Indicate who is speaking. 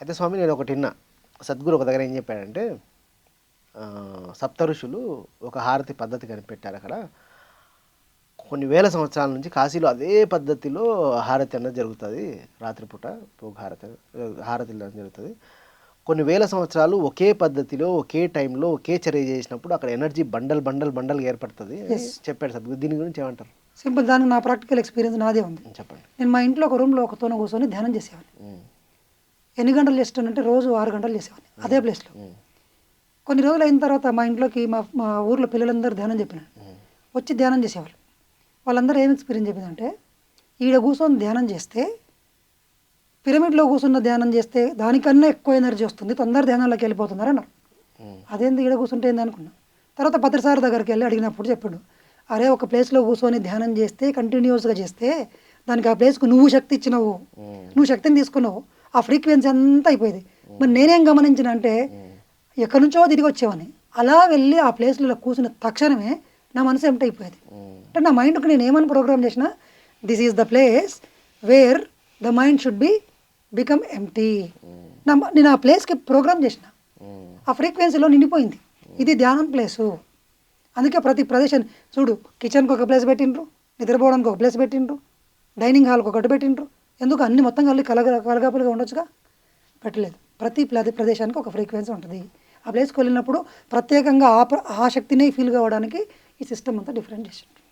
Speaker 1: అయితే స్వామి నేను ఒకటి విన్నా. సద్గురు ఒక దగ్గర ఏం చెప్పాడంటే సప్త ఋషులు ఒక హారతి పద్ధతి కనిపెట్టారు అక్కడ. కొన్ని వేల సంవత్సరాల నుంచి కాశీలో అదే పద్ధతిలో హారతి అన్నది జరుగుతుంది. రాత్రిపూట పోగు హారతి హారతి అన్నది జరుగుతుంది. కొన్ని వేల సంవత్సరాలు ఒకే పద్ధతిలో ఒకే టైంలో ఒకే చర్య చేసినప్పుడు అక్కడ ఎనర్జీ బండల్ బండల్ బండల్ ఏర్పడుతుంది చెప్పాడు సద్గురు. దీని గురించి ఏమంటారు?
Speaker 2: సింపుల్ దానికి నా ప్రాక్టికల్ ఎక్స్పీరియన్స్ నాదే ఉంది.
Speaker 1: చెప్పండి.
Speaker 2: నేను మా ఇంట్లో ఒక రూమ్లో ఒకతోన కూర్చొని ధ్యానం చేసేవాడిని. ఎన్ని గంటలు చేస్తానంటే రోజు ఆరు గంటలు చేసేవాడిని అదే ప్లేస్లో కొన్ని రోజులు అయిన తర్వాత మా ఇంట్లోకి మా మా ఊర్లో పిల్లలందరూ ధ్యానం చెప్పినాను
Speaker 1: ఉమ్,
Speaker 2: వచ్చి ధ్యానం చేసేవాళ్ళు. వాళ్ళందరూ ఏం ఎక్స్పీరియన్స్ చెప్పిందంటే ఈడ కూర్చొని ధ్యానం చేస్తే పిరమిడ్లో కూర్చున్న ధ్యానం చేస్తే దానికన్నా ఎక్కువ ఎనర్జీ వస్తుంది తొందర ధ్యానంలోకి వెళ్ళిపోతున్నారు అన్నారు. అదేంది ఈడ కూర్చుంటే ఏంది అనుకున్నా. తర్వాత పత్రిసారి దగ్గరికి వెళ్ళి అడిగినప్పుడు చెప్పాడు అరే ఒక ప్లేస్లో కూర్చొని ధ్యానం చేస్తే కంటిన్యూస్గా చేస్తే దానికి ఆ ప్లేస్కు నువ్వు శక్తి ఇచ్చినావు. నువ్వు శక్తిని తీసుకున్నావు. ఆ ఫ్రీక్వెన్సీ అంతా అయిపోయింది. మరి నేనేం గమనించిన అంటే ఎక్కడి నుంచో తిరిగి వచ్చేవాని అలా వెళ్ళి ఆ ప్లేస్లో కూర్చున్న తక్షణమే నా మనసు ఎంట అయిపోయేది. అంటే నా మైండ్కి నేను ఏమని ప్రోగ్రామ్ చేసిన this is the place where the mind should be become empty నా నేను ఆ ప్లేస్కి ప్రోగ్రామ్ చేసిన. ఆ ఫ్రీక్వెన్సీలో నిండిపోయింది. ఇది ధ్యానం ప్లేసు. అందుకే ప్రతి ప్రదేశం చూడు కిచెన్కి ఒక ప్లేస్ పెట్టిండ్రు నిద్రపోవడానికి ఒక ప్లేస్ పెట్టిండ్రు డైనింగ్ హాల్కి ఒకటి పెట్టిండ్రు ఎందుకు అన్ని మొత్తం కలిగి కలగ కలగాపులుగా ఉండొచ్చుగా? పెట్టలేదు. ప్రతి ప్లది- ప్రదేశానికి ఒక ఫ్రీక్వెన్సీ ఉంటుంది. ఆ ప్లేస్కి వెళ్ళినప్పుడు ప్రత్యేకంగా ఆ ఆ శక్తిని ఫీల్ కావడానికి ఈ సిస్టమ్ అంతా డిఫరెంట్ చేసిండ్రు